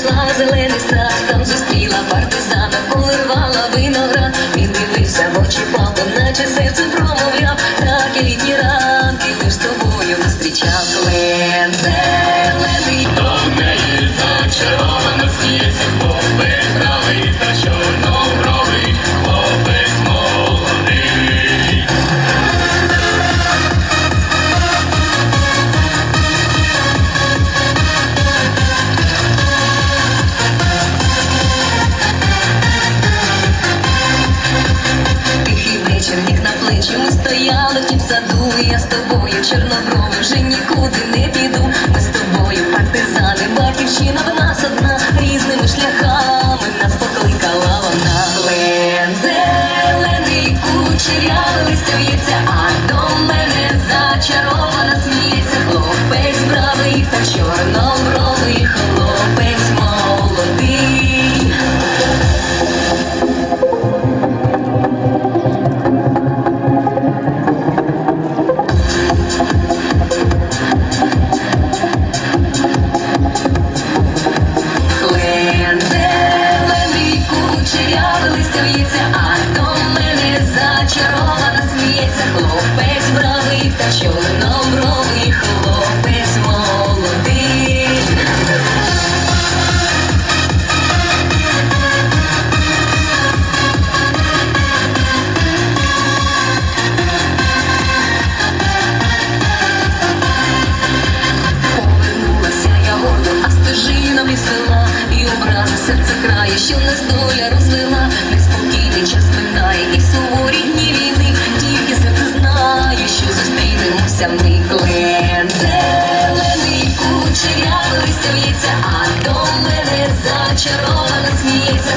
пройшла зелений сад, там зустріла парку. Чорнобровий, вже нікуди не піду. Ми з тобою партизани, батьківщина в нас одна, що нас доля розвела, неспокійний час минає, і суворі дні війни, тільки серце знає, що зустрінемося ми клен. Зелений кучерявий листя в'ється, а до мене зачарована сміється.